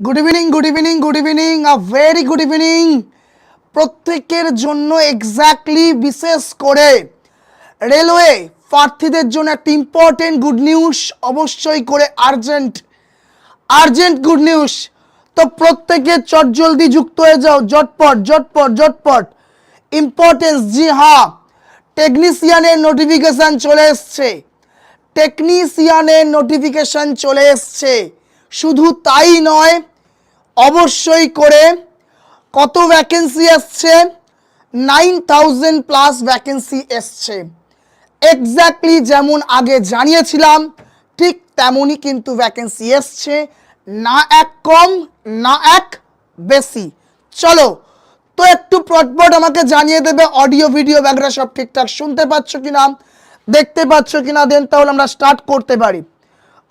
Good evening good evening good evening a very good evening প্রত্যেকের জন্য exactly বিশেষ করে রেলওয়ে প্রার্থীদের জন্য একটা ইম্পর্টেন্ট গুড নিউজ অবশ্যই করে আর্জেন্ট আর্জেন্ট গুড নিউজ তো প্রত্যেকে চটজলদি যুক্ত হয়ে যাও, জটপট জটপট জটপট। ইম্পর্টেন্স জি হ্যাঁ টেকনিশিয়ানের নোটিফিকেশন চলে এসছে। টেকনিশিয়ানের নোটিফিকেশন চলে এসছে। শুধু তাই নয়, অবশ্যই করে কত ভ্যাকেন্সি এসছে নাইন থাউজেন্ড প্লাস ভ্যাকেন্সি এসছে। এক্স্যাক্টলি যেমন আগে জানিয়েছিলাম, ঠিক তেমনই কিন্তু ভ্যাকেন্সি এসছে। না এক কম, না এক বেশি। চলো, তো একটু পটপট আমাকে জানিয়ে দেবে অডিও ভিডিও ব্যাগরা সব ঠিকঠাক শুনতে পাচ্ছ কিনা? দেখতে পাচ্ছ কিনা? দেন তাহলে আমরা স্টার্ট করতে পারি।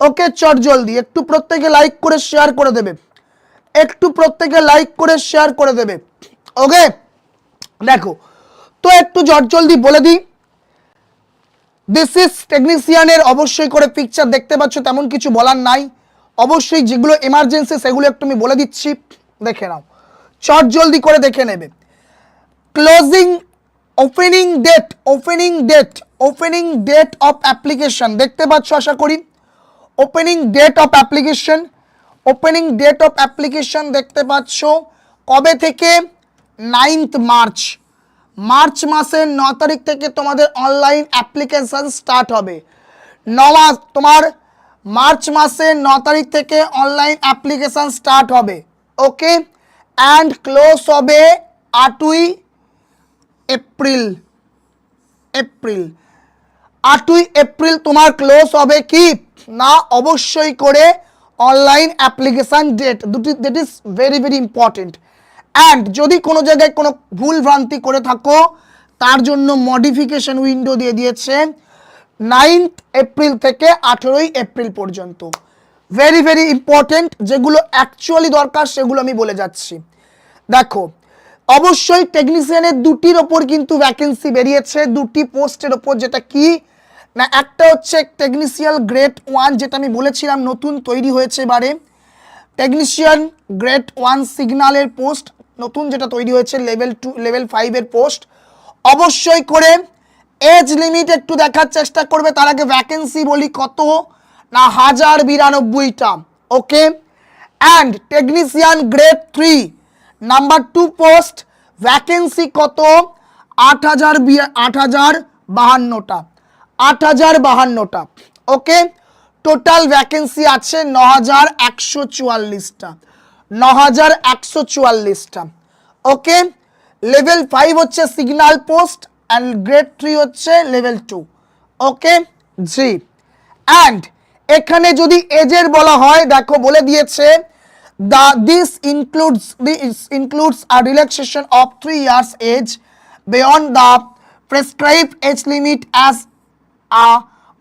ওকে চট জলদি, একটু প্রত্যেকে লাইক করে শেয়ার করে দেবে। একটু প্রত্যেকে লাইক করে শেয়ার করে দেবে। ওকে? দেখো, তো একটু জট জলদি বলে দিই। দিস ইজ টেকনিশিয়ানের অবশ্যই করে পিকচার দেখতে পাচ্ছ, তেমন কিছু বলার নাই। অবশ্যই যেগুলো এমার্জেন্সি সেগুলো একটু আমি বলে দিচ্ছি। দেখে নাও। চট জলদি করে দেখে নেবে। Closing opening date opening date opening date of application দেখতে পাচ্ছ, আশা করি? Opening date of application opening date of application দেখতে পাচ্ছ, কবে থেকে? নাইন্থ মার্চ মার্চ মাসের ন তারিখ থেকে তোমাদের অনলাইন অ্যাপ্লিকেশন স্টার্ট হবে। ন তোমার মার্চ মাসের ন তারিখ থেকে অনলাইন অ্যাপ্লিকেশন স্টার্ট হবে। ওকে অ্যান্ড ক্লোজ হবে আটই এপ্রিল এপ্রিল আটই এপ্রিল তোমার ক্লোজ হবে কি? না অবশ্যই করে অনলাইন অ্যাপ্লিকেশান ডেট দুটি that is very very important and যদি কোনো জায়গায় কোনো ভুল ভ্রান্তি করে থাকো, তার জন্য মডিফিকেশন উইন্ডো দিয়ে দিয়েছে নাইন্থ এপ্রিল থেকে আঠেরোই এপ্রিল পর্যন্ত। ভেরি ভেরি ইম্পর্টেন্ট যেগুলো অ্যাকচুয়ালি দরকার, সেগুলো আমি বলে যাচ্ছি। দেখো, অবশ্যই টেকনিশিয়ানের দুটির ওপর কিন্তু ভ্যাকেন্সি বেরিয়েছে, দুটি পোস্টের ওপর, যেটা কি? না, একটা হচ্ছে টেকনিশিয়াল গ্রেড ওয়ান যেটা আমি বলেছিলাম, নতুন তৈরি হয়েছে এবারে। টেকনিশিয়ান গ্রেড ওয়ান সিগন্যালের পোস্ট নতুন যেটা তৈরি হয়েছে লেভেল টু লেভেল ফাইভের পোস্ট অবশ্যই করে এজ লিমিট একটু দেখার চেষ্টা করবে, তার আগে ভ্যাকেন্সি বলি কত, না হাজার বিরানব্বইটা, okay? And technician grade three number two post vacancy কত, আট হাজার আট হাজার বাহান্নটা। আট হাজার বাহান্নটা। ওকে টোটাল ভ্যাকেন্সি আছে ন হাজার একশো চুয়াল্লিশটা। ন হাজার একশো চুয়াল্লিশটা। ওকে লেভেল ফাইভ হচ্ছে signal post and grade three হচ্ছে level two okay ji and এখানে যদি এজের বলা হয়, দেখো বলে দিয়েছে, the, this includes this includes a relaxation of three years age beyond the prescribed age limit as a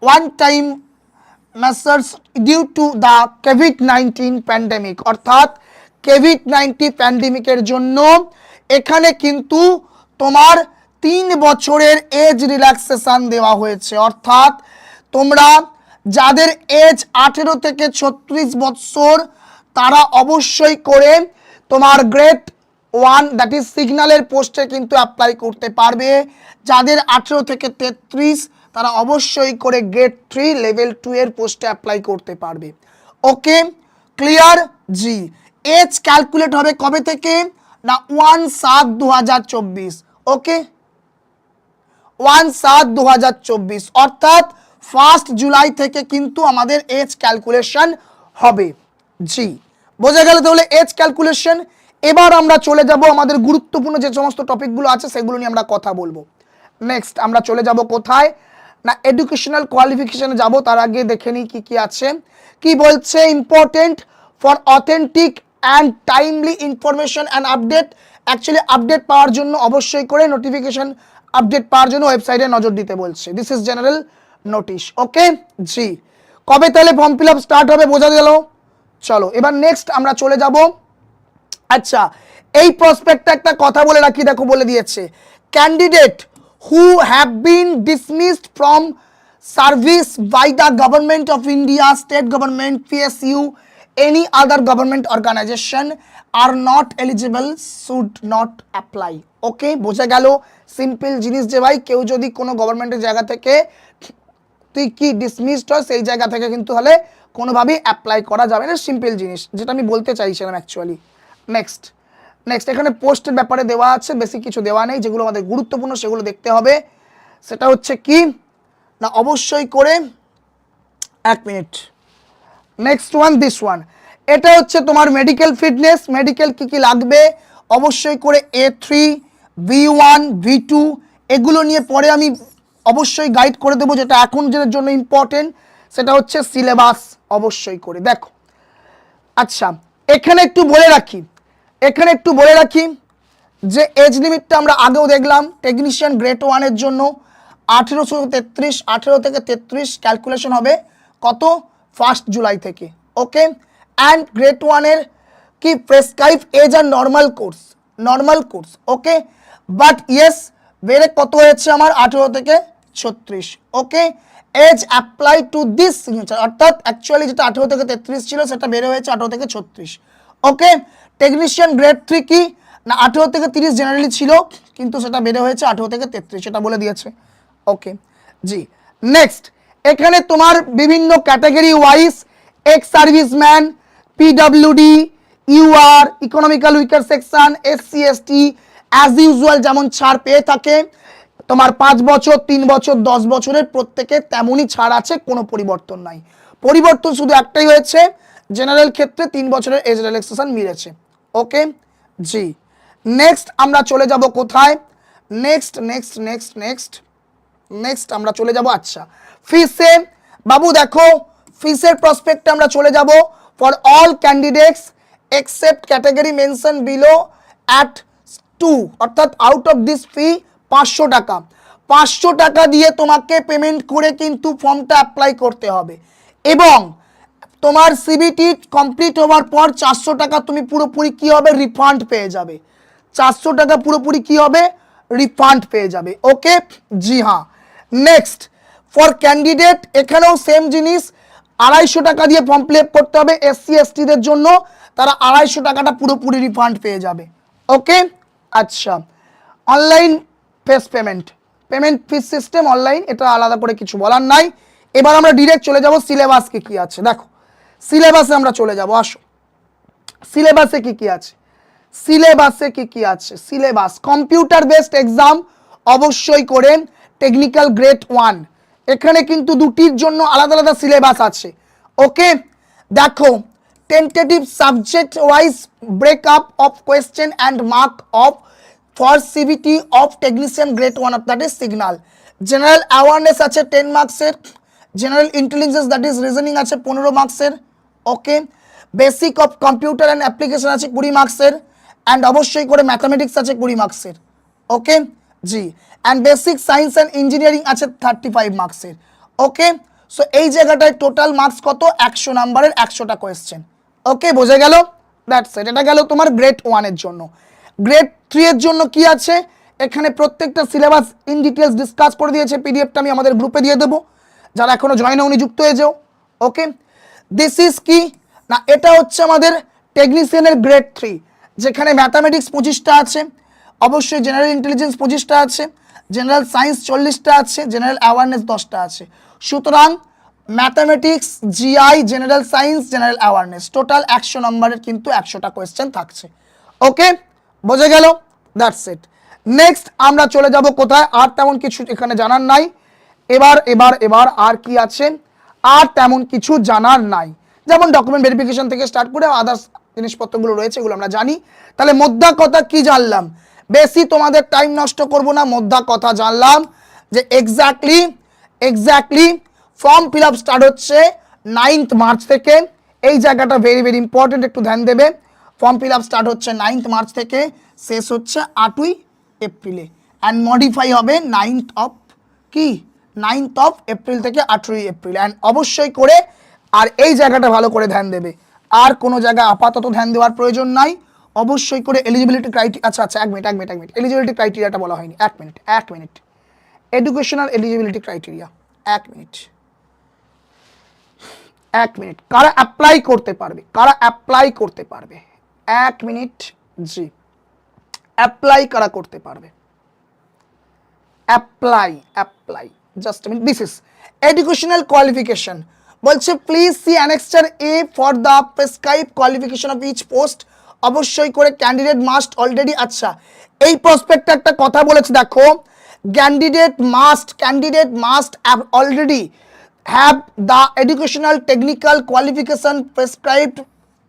one time measures due to the COVID-19 pandemic. অর্থাৎ COVID nineteen প্যান্ডেমিকের জন্য এখানে কিন্তু তোমার তিন বছরের এজ রিল্যাক্সেশন দেওয়া হয়েছে। অর্থাৎ তোমরা যাদের এজ আঠেরো থেকে ছত্রিশ বৎসর তারা অবশ্যই করে তোমার গ্রেড ওয়ান দ্যাট ইজ সিগন্যালের পোস্টে কিন্তু অ্যাপ্লাই করতে পারবে। যাদের আঠেরো থেকে তেত্রিশ তারা অবশ্যই করে গ্রেড থ্রি লেভেল টু এর পোস্টে অ্যাপ্লাই করতে পারবে। Okay clear ji age calculate হবে কবে থেকে? না ওয়ান সাত দু ওকে ওয়ান সাত দু অর্থাৎ ফার্স্ট জুলাই থেকে কিন্তু আমাদের এজ ক্যালকুলেশন হবে। জি বোঝা গেল তাহলে এজ ক্যালকুলেশন এবার আমরা চলে যাব আমাদের গুরুত্বপূর্ণ যে সমস্ত টপিকগুলো আছে, সেগুলো নিয়ে আমরা কথা বলব। নেক্সট আমরা চলে যাব কোথায়? না এডুকেশনাল কোয়ালিফিকেশনে যাব, তার আগে দেখে নিই কী কী আছে। কি বলছে? Important for authentic and timely information and update actually update পাওয়ার জন্য অবশ্যই করে নোটিফিকেশন আপডেট পাওয়ার জন্য ওয়েবসাইটে নজর দিতে বলছে। This is general notice okay ji. কবে তাহলে ফর্ম ফিল আপ স্টার্ট হবে, বোঝা গেল? চলো, এবার নেক্সট আমরা চলে যাব। আচ্ছা এই প্রসপেক্টটা একটা কথা বলে রাখি, দেখো বলে দিয়েছে। Candidate who have been dismissed from service by the government of India state government PSU any other government organization are not eligible, should not apply. Okay বোঝা গেল? সিম্পল জিনিস যে ভাই, কেউ যদি কোনো গভর্নমেন্টের জায়গা থেকে তুই কি ডিসমিসড হয়, সেই জায়গা থেকে কিন্তু হলে কোনোভাবেই অ্যাপ্লাই করা যাবে না। সিম্পল জিনিস, যেটা আমি বলতে চাইছিলাম অ্যাকচুয়ালি নেক্সট নেক্সট এখানে পোস্টের ব্যাপারে দেওয়া আছে বেশি কিছু দেওয়া নেই, যেগুলো আমাদের গুরুত্বপূর্ণ সেগুলো দেখতে হবে। সেটা হচ্ছে কি? না, অবশ্যই করে এক minute next one this one এটা হচ্ছে তোমার মেডিকেল ফিটনেস মেডিকেল কি কি লাগবে? অবশ্যই করে A three V one V two এগুলো নিয়ে পরে আমি অবশ্যই গাইড করে দেবো, যেটা এখন যেটার জন্য ইম্পর্টেন্ট সেটা হচ্ছে সিলেবাস অবশ্যই করে। দেখো। আচ্ছা এখানে একটু বলে রাখি। এখানে একটু বলে রাখি যে এজ লিমিটটা আমরা আগেও দেখলাম টেকনিশিয়ান গ্রেড ওয়ানের জন্য আঠেরোশো তেত্রিশ, আঠেরো থেকে তেত্রিশ ক্যালকুলেশন হবে কত? ফার্স্ট জুলাই থেকে ওকে অ্যান্ড গ্রেড ওয়ানের কি prescribe age R normal course normal course okay but yes বেড়ে কত হয়েছে আমার? আঠেরো থেকে ছত্রিশ okay age apply to this signature অর্থাৎ অ্যাকচুয়ালি যেটা আঠেরো থেকে তেত্রিশ ছিল, সেটা বেড়ে হয়েছে আঠেরো থেকে ছত্রিশ ওকে টেকনিশিয়ান গ্রেড থ্রি কি? না, আঠেরো থেকে তিরিশ জেনারেলি ছিল, কিন্তু সেটা বেড়ে হয়েছে আঠেরো থেকে তেত্রিশ, সেটা বলে দিয়েছে। ওকে জি। নেক্সট এখানে তোমার বিভিন্ন category wise ex serviceman PWD UR economical weaker section SC ST as usual যেমন ছাড় পেয়ে থাকে, তোমার পাঁচ বছর, তিন বছর, দশ বছরের প্রত্যেকে তেমনই ছাড় আছে, কোনো পরিবর্তন নাই। পরিবর্তন শুধু একটাই হয়েছে জেনারেল ক্ষেত্রে তিন বছরের এজ রিল্যাক্সেশন মিলেছে। ওকে জি নেক্সট আমরা চলে যাব কোথায়? Next next next next next আমরা চলে যাব আচ্ছা। ফিসে বাবু দেখো ফিসের প্রসপেক্টে আমরা চলে যাব for all candidates except category mention below at two অর্থাৎ আউট অফ দিস ফি পাঁচশো টাকা। পাঁচশো টাকা দিয়ে তোমাকে পেমেন্ট করে কিন্তু ফর্মটা অ্যাপ্লাই করতে হবে। এবং তোমার সিবিটি কমপ্লিট হওয়ার পর চারশো টাকা তুমি পুরোপুরি কি হবে? রিফান্ড পেয়ে যাবে। চারশো টাকা পুরোপুরি কি হবে? রিফান্ড পেয়ে যাবে। ওকে জি হ্যাঁ। নেক্সট ফর ক্যান্ডিডেট এখানেও সেম জিনিস। আড়াইশো টাকা দিয়ে ফর্ম ফিল করতে হবে এসসি এসটিদের জন্য। তারা আড়াইশো টাকাটা পুরোপুরি রিফান্ড পেয়ে যাবে। ওকে আচ্ছা। Online fees payment payment fees system online এটা আলাদা করে কিছু বলার নাই। এবার আমরা ডিরেক্ট চলে যাব সিলেবাসকে কি আছে। দেখো। সিলেবাসে আমরা চলে যাব, আসো। সিলেবাসে কি কি আছে? সিলেবাসে কি কি আছে? সিলেবাস, কম্পিউটার বেসড এক্সাম অবশ্যই করে টেকনিক্যাল গ্রেড ওয়ান এখানে কিন্তু দুটির জন্য আলাদা আলাদা সিলেবাস আছে। ওকে? দেখো tentative subject wise breakup of question and mark of for CBT of technician grade one of that is signal general awareness আছে টেন মার্কসের general intelligence that is reasoning আছে পনেরো মার্কসের okay basic of computer and application আছে কুড়ি মার্কসের and অবশ্যই করে ম্যাথামেটিক্স আছে কুড়ি মার্কসের okay G and basic science and engineering আছে থার্টি ফাইভ মার্কসের ওকে সো এই জায়গাটায় টোটাল মার্কস কত? একশো নাম্বারের একশোটা কোয়েশ্চেন ওকে বোঝা গেল? দ্যাটস ইট এটা গেল তোমার গ্রেড ওয়ানের জন্য। গ্রেড থ্রি এর জন্য কি আছে? এখানে প্রত্যেকটা সিলেবাস ইন ডিটেলস ডিসকাস করে দিয়েছে পিডিএফটা আমি আমাদের গ্রুপে দিয়ে দেবো। যারা এখনও জয়েন হওনি, যুক্ত হয়ে যাও। ওকে দিস ইজ কি না এটা হচ্ছে আমাদের টেকনিশিয়ানের গ্রেড থ্রি যেখানে ম্যাথামেটিক্স পঁচিশটা আছে, অবশ্যই জেনারেল ইন্টেলিজেন্স পঁচিশটা আছে জেনারেল সায়েন্স চল্লিশটা আছে জেনারেল অ্যাওয়ারনেস দশটা আছে। সুতরাং mathematics GI general science general awareness total একশো নম্বরের কিন্তু একশোটা কোয়েশ্চেন থাকছে। ওকে বোঝা গেল? দ্যাটস ইট নেক্সট আমরা চলে যাব কোথায়? আর তেমন কিছু এখানে জানার নাই। এবার এবার এবার আর কি আছে? আর তেমন কিছু জানার নাই। যেমন ডকুমেন্ট ভেরিফিকেশন থেকে স্টার্ট করে আদার্স জিনিসপত্রগুলো রয়েছে, এগুলো আমরা জানি। তাহলে মোদ্দা কথা কি জানলাম? বেশি তোমাদের টাইম নষ্ট করব না, মোদ্দা কথা জানলাম যে exactly exactly form fill up start হচ্ছে নাইন্থ মার্চ থেকে। এই জায়গাটা ভেরি ভেরি ইম্পর্টেন্ট একটু ধ্যান দেবে। ফর্ম ফিল আপ স্টার্ট হচ্ছে নাইন্থ মার্চ থেকে, শেষ হচ্ছে আটই এপ্রিলে। অ্যান্ড মডিফাই হবে নাইন্থ অফ কি? নাইন্থ অফ এপ্রিল থেকে আঠেরোই এপ্রিল অ্যান্ড অবশ্যই করে আর এই জায়গাটা ভালো করে ধ্যান দেবে। আর কোনো জায়গায় আপাতত ধ্যান দেওয়ার প্রয়োজন নাই। অবশ্যই করে এলিজিবিলিটি ক্রাইটেরিয়া আচ্ছা আচ্ছা এক মিনিট এক মিনিট এক মিনিট এলিজিবিলিটি ক্রাইটেরিয়াটা বলা হয়নি। এক মিনিট এক মিনিট এডুকেশনাল এলিজিবিলিটি ক্রাইটেরিয়া এক মিনিট এক মিনিট কারা অ্যাপ্লাই করতে পারবে? কারা অ্যাপ্লাই করতে পারবে? এক মিনিট জি। অ্যাপ্লাই কারা করতে পারবে? Apply apply just minute this is educational qualification বলছে please see annexure A for the prescribe qualification of each post অবশ্যই করে ক্যান্ডিডেট মাস্ট অলরেডি আচ্ছা এই প্রসপেক্টে একটা কথা বলেছে, দেখো candidate must candidate must already have the educational technical qualification prescribed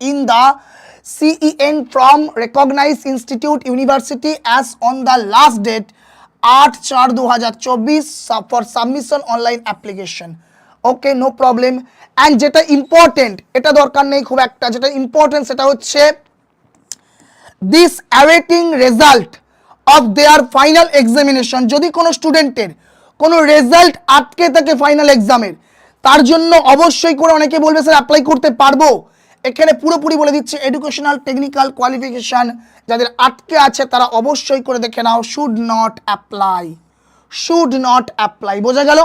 in the CEN from recognized institute, university as on the last date. আট চার দু হাজার চব্বিশ for submission online application okay no problem and যেটা important এটা দরকার নেই খুব একটা। যেটা ইম্পর্টেন্ট সেটা হচ্ছে this awaiting result of their final examination যদি কোনো স্টুডেন্টের কোনো রেজাল্ট আটকে থাকে ফাইনাল এক্সামের তার জন্য অবশ্যই করে অনেকে বলবে স্যার অ্যাপ্লাই করতে পারব? এখানে পুরোপুরি বলে দিচ্ছে এডুকেশনাল টেকনিক্যাল কোয়ালিফিকেশান যাদের আটকে আছে তারা অবশ্যই করে দেখে নাও should not apply should not apply বোঝা গেল?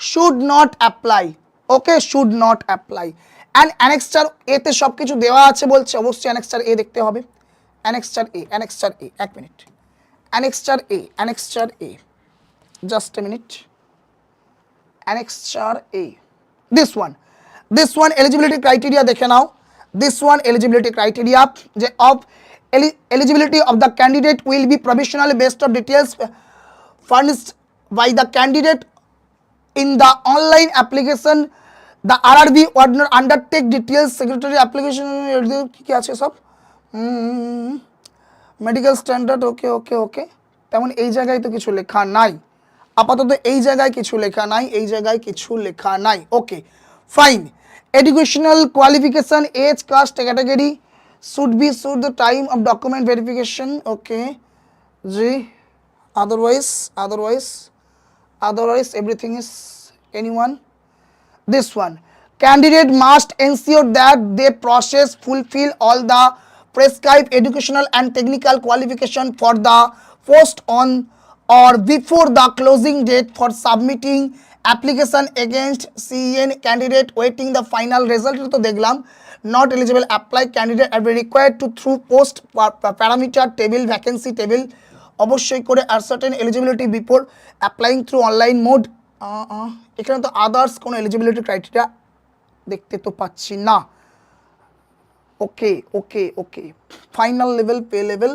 Should not apply okay should not apply and annexure এতে সব কিছু দেওয়া আছে বলছে, অবশ্যই অ্যানেক্সচার এ দেখতে হবে। অ্যানেক্সচার এ অ্যানেক্সচার এ এক minute annexure A annexure A just a minute annexure A this one this one eligibility criteria দেখে নাও। This one eligibility criteria যে of eligibility of the candidate will be provisionally based on details furnished by the candidate in the online application the RRB would not undertake details secretary application কি কি আছে সব medical standard ওকে okay ওকে তেমন এই জায়গায় তো কিছু লেখা নাই আপাতত এই জায়গায় কিছু লেখা নাই এই জায়গায় কিছু লেখা নাই okay fine educational qualification age caste category should be should the time of document verification okay G otherwise otherwise otherwise everything is anyone this one candidate must ensure that they process fulfill all the prescribed educational and technical qualification for the post on or before the closing date for submitting application against CEN candidate waiting the final result তো দেখলাম not eligible apply candidate require to through post parameter table vacancy table অবশ্যই করে আর certain eligibility before applying through online mode এখানে তো others কোনো eligibility criteria দেখতে তো পাচ্ছি না। Okay okay okay final level pay level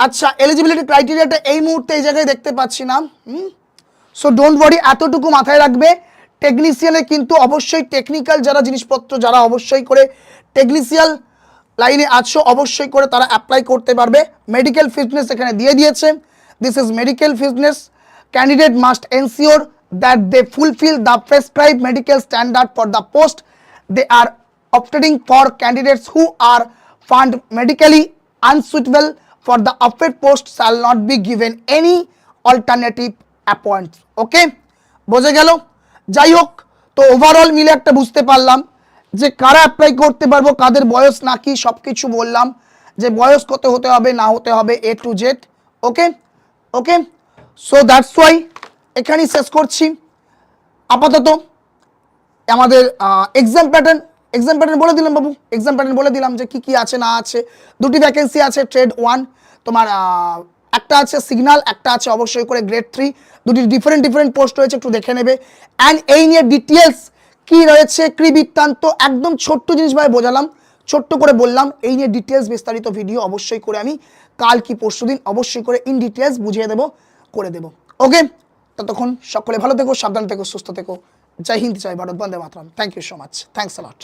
আচ্ছা এলিজিবিলিটি ক্রাইটেরিয়াটা এই মুহূর্তে এই জায়গায় দেখতে পাচ্ছি না। হুম? সো ডোন্ট ওয়ারি এতটুকু মাথায় রাখবে। টেকনিশিয়ানে কিন্তু অবশ্যই টেকনিক্যাল যারা জিনিসপত্র, যারা অবশ্যই করে টেকনিশিয়াল লাইনে আছো, অবশ্যই করে তারা অ্যাপ্লাই করতে পারবে। মেডিকেল ফিটনেস এখানে দিয়ে দিয়েছে। This is medical fitness candidate must ensure that they fulfil the prescribe medical standard for the post they are opting for candidates who are found medically unsuitable for the offered post shall not be given any alternative appoint okay বোঝা গেল? যাই হোক, তো overall মিলে একটা বুঝতে পারলাম যে কারা অ্যাপ্লাই করতে পারব, কাদের বয়স নাকি সব কিছু বললাম যে বয়স কত হতে হবে, না হতে হবে A to Z okay okay so that's why এখানেই শেষ করছি। আপাতত আমাদের এক্সাম প্যাটার্ন এক্সাম প্যাটার্ন বলে দিলাম বাবু। এক্সাম প্যাটার্ন বলে দিলাম যে কি কি আছে, না আছে। দুটি ভ্যাকেন্সি আছে ট্রেড ওয়ান তোমার একটা আছে সিগন্যাল একটা আছে অবশ্যই করে গ্রেড থ্রি দুটি ডিফারেন্ট ডিফারেন্ট পোস্ট রয়েছে, একটু দেখে নেবে। অ্যান্ড এই নিয়ে ডিটেলস কি রয়েছে, কি বৃত্তান্ত, একদম ছোট্ট জিনিসভাবে বোঝালাম, ছোট্ট করে বললাম। এই নিয়ে ডিটেলস বিস্তারিত ভিডিও অবশ্যই করে আমি, কাল কি পরশু দিন অবশ্যই করে ইন ডিটেলস বুঝিয়ে দেবো, করে দেবো। ওকে ততক্ষণ সকলে ভালো থেকো, সাবধান থেকো, সুস্থ থেকো। জয় হিন্দ, জয় ভারত, বন্দে মাতরম। Thank you so much thanks lot